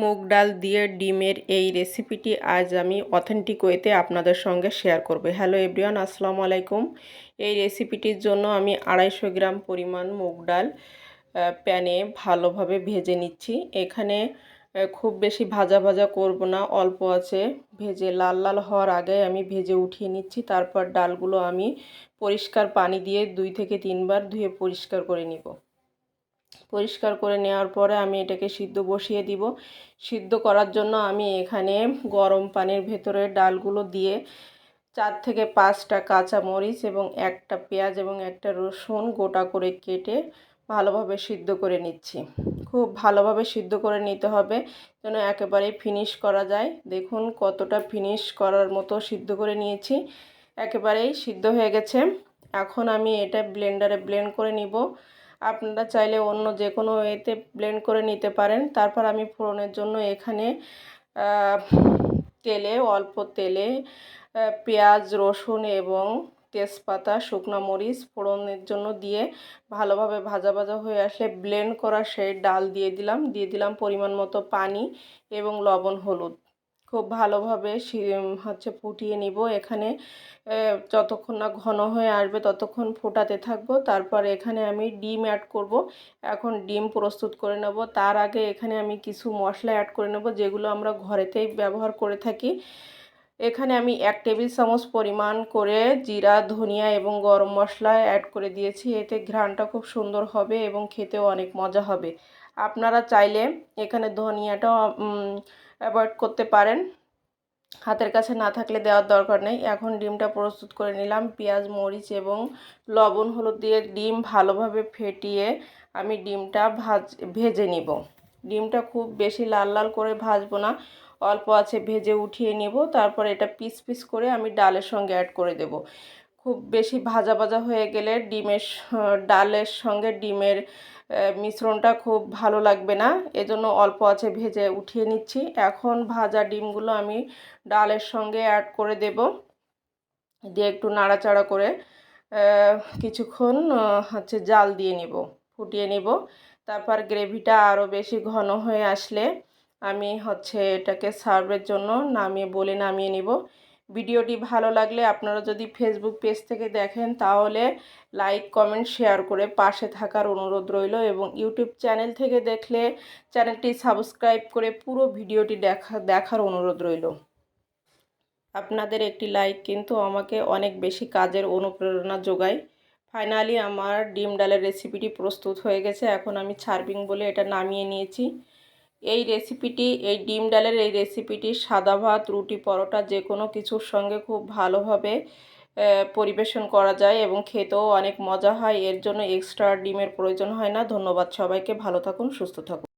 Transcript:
মুগ ডাল দিয়ে ডিমের এই রেসিপিটি আজ আমি অথেন্টিক ওয়েতে আপনাদের সঙ্গে শেয়ার করব। হ্যালো এভরিওয়ান আসসালামু আলাইকুম। এই রেসিপিটির জন্য আমি আড়াইশো গ্রাম পরিমাণ মুগ ডাল প্যানে ভালোভাবে ভেজে নিচ্ছি। এখানে খুব বেশি ভাজা ভাজা করব না, অল্প আছে। ভেজে লাল লাল হওয়ার আগে আমি ভেজে উঠিয়ে নিচ্ছি। তারপর ডালগুলো আমি পরিষ্কার পানি দিয়ে দুই থেকে তিনবার ধুয়ে পরিষ্কার করে নিব। পরিষ্কার করে নেওয়ার পরে আমি এটাকে সিদ্ধ বসিয়ে দিব। সিদ্ধ করার জন্য আমি এখানে গরম পানির ভেতরে ডালগুলো দিয়ে চার থেকে পাঁচটা কাঁচা মরিচ এবং একটা পেঁয়াজ এবং একটা রসুন গোটা করে কেটে ভালোভাবে সিদ্ধ করে নিচ্ছি। খুব ভালোভাবে সিদ্ধ করে নিতে হবে যেন একেবারেই ফিনিশ করা যায়। দেখুন কতটা ফিনিশ করার মতো সিদ্ধ করে নিয়েছি। একেবারেই সিদ্ধ হয়ে গেছে। এখন আমি এটা ব্লেন্ডারে ব্লেন্ড করে নিব। আপনারা চাইলে অন্য যে কোনো এতে ব্লেন্ড করে নিতে পারেন। তারপর আমি ফোড়নের জন্য এখানে তেলে, অল্প তেলে পেঁয়াজ, রসুন এবং তেজপাতা, শুকনো মরিচ ফোড়নের জন্য দিয়ে ভালোভাবে ভাজা ভাজা হয়ে আসলে ব্লেন্ড করা সেই ডাল দিয়ে দিলাম। দিয়ে দিলাম পরিমাণ মতো পানি এবং লবণ, হলুদ। খুব ভালোভাবে হচ্ছে ফুটিয়ে নিব। এখানে যতক্ষণ না ঘন হয়ে আসবে ততক্ষণ ফোটাতে থাকব। তারপর এখানে আমি ডিম অ্যাড করব। এখন ডিম প্রস্তুত করে নেব। তার আগে এখানে আমি কিছু মশলা অ্যাড করে নেব, যেগুলো আমরা ঘরেতেই ব্যবহার করে থাকি। এখানে আমি এক টেবিল চামচ পরিমাণ করে জিরা, ধনিয়া এবং গরম মশলা অ্যাড করে দিয়েছি। এতে ঘ্রাণটা খুব সুন্দর হবে এবং খেতেও অনেক মজা হবে। আপনারা চাইলে এখানে ধনিয়াটাও অ্যাভয়েড করতে পারেন। হাতের কাছে না থাকলে দেওয়ার দরকার নেই। এখন ডিমটা প্রস্তুত করে নিলাম। পেঁয়াজ, মরিচ এবং লবণ, হলুদ দিয়ে ডিম ভালোভাবে ফেটিয়ে আমি ডিমটা ভাজ, ভেজে নিব। ডিমটা খুব বেশি লাল লাল করে ভাজবো না। অল্প আছে, ভেজে উঠিয়ে নেব। তারপর এটা পিস পিস করে আমি ডালের সঙ্গে অ্যাড করে দেব। খুব বেশি ভাজা ভাজা হয়ে গেলে ডিমের ডালের সঙ্গে ডিমের মিশ্রণটা খুব ভালো লাগবে না। এজন্য অল্প আছে, ভেজে উঠিয়ে নিচ্ছি। এখন ভাজা ডিমগুলো আমি ডালের সঙ্গে অ্যাড করে দেব। দিয়ে একটু নাড়াচাড়া করে কিছুক্ষণ হচ্ছে জাল দিয়ে নিব, ফুটিয়ে নিব। তারপর গ্রেভিটা আরও বেশি ঘন হয়ে আসলে আমি হচ্ছে এটাকে সার্ভের জন্য নামিয়ে বলে নামিয়ে নিব। ভিডিওটি ভালো লাগলে আপনারা যদি ফেসবুক পেজ থেকে দেখেন, তাহলে লাইক কমেন্ট শেয়ার করে পাশে থাকার অনুরোধ রইল এবং ইউটিউব চ্যানেল থেকে দেখলে চ্যানেলটি সাবস্ক্রাইব করে পুরো ভিডিওটি দেখা, দেখার অনুরোধ রইল। আপনাদের একটি লাইক কিন্তু আমাকে অনেক বেশি কাজের অনুপ্রেরণা যোগায়। ফাইনালি আমার ডিম ডালের রেসিপিটি প্রস্তুত হয়ে গেছে। এখন আমি ছার্বিং বলে এটা নামিয়ে নিয়েছি। এই রেসিপিটি এই ডিম ডালের এই রেসিপিটি সাদা ভাত, রুটি, পরোটা যে কোনো কিছুর সঙ্গে খুব ভালোভাবে পরিবেশন করা যায় এবং খেতেও অনেক মজা হয়। এর জন্য এক্সট্রা ডিমের প্রয়োজন হয় না। ধন্যবাদ সবাইকে। ভালো থাকুন, সুস্থ থাকুন।